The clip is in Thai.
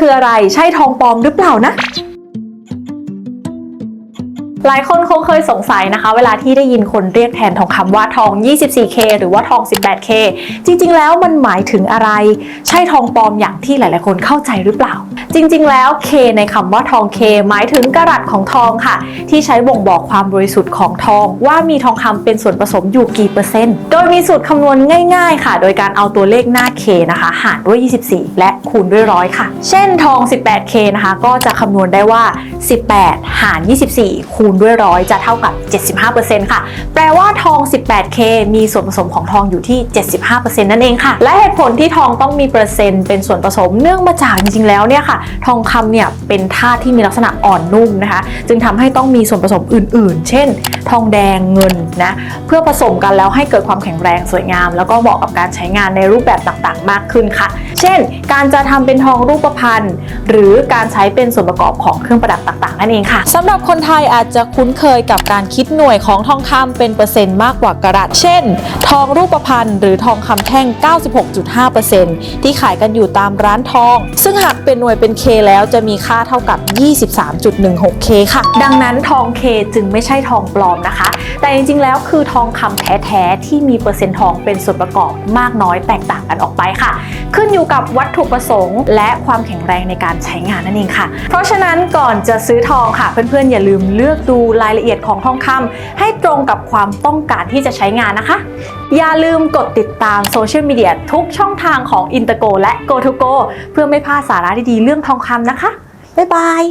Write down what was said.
คืออะไร ใช่ทองปลอมหรือเปล่านะ หลายคนคงเคยสงสัยนะคะ เวลาที่ได้ยินคนเรียกแทนทองคำว่าทอง 24K หรือว่าทอง 18K จริงๆ แล้วมันหมายถึงอะไร ใช่ทองปลอมอย่างที่หลายๆ คนเข้าใจหรือเปล่า จริงๆ แล้ว K ในคำว่าทอง K หมายถึงกรัตของทองค่ะ ที่ใช้บ่งบอกความบริสุทธิ์ของทอง ว่ามีทองคำเป็นส่วนผสมอยู่กี่เปอร์เซ็นต์ โดยมีสูตรคำนวณง่าย ๆ ค่ะ โดยการเอาตัวเลขหน้า K นะคะหารด้วย 24 และคูณด้วยร้อยค่ะ เช่นทอง 18K นะคะก็จะคำนวณได้ว่า 18 หาร 24 คูณด้วยร้อยจะเท่ากับ 75%ค่ะ แปลว่าทอง 18K มีส่วนผสมของทองอยู่ที่ 75%นั่นเองค่ะ และเหตุผลที่ทองต้องมีเปอร์เซ็นต์เป็นส่วนผสมเนื่องมาจากจริงๆแล้วเนี่ยค่ะ ทองคำเนี่ยเป็นธาตุที่มีลักษณะอ่อนนุ่มนะคะ จึงทำให้ต้องมีส่วนผสมอื่น ๆ เช่นทองแดงเงินนะเพื่อผสมกันแล้วให้เกิดความแข็งแรงสวยงาม แล้วก็เหมาะกับการใช้งานในรูปแบบต่างๆ มากขึ้นค่ะ เช่น การจะทำเป็นทองรูปพรรณหรือการใช้เป็นส่วนประกอบของเครื่องประดับต่างๆ นั่นเองค่ะสำหรับคนไทยอาจจะคุ้นเคยกับการคิดหน่วยของทองคำเป็นเปอร์เซ็นต์มากกว่ากะรัตเช่น ทองรูปพรรณหรือทองคำแท่ง 96.5%ที่ขายกันอยู่ตามร้านทอง ซึ่งหากเป็นหน่วยเป็น K แล้วจะมีค่าเท่ากับ 23.16K ค่ะ ดังนั้นทอง K จึงไม่ใช่ทองปลอมนะคะ แต่จริงๆ แล้วคือทองคำแท้ๆที่มีเปอร์เซ็นต์ทองเป็นส่วนประกอบมากน้อยแตกต่างกันออกไปค่ะ ขึ้นอยู่กับวัตถุประสงค์ และความแข็งแรงในการใช้งานนั่นเองค่ะ เพราะฉะนั้นก่อนจะซื้อทองค่ะ เพื่อนๆ อย่าลืมเลือกดูรายละเอียดของทองคำให้ตรงกับความต้องการที่จะใช้งานนะคะ อย่าลืมกดติดตามโซเชียลมีเดียทุกช่องทางของ i n t e r g o และ Go to Go เพื่อไม่พลาดสาระดีๆเรื่องทองคำนะคะ บ๊ายบาย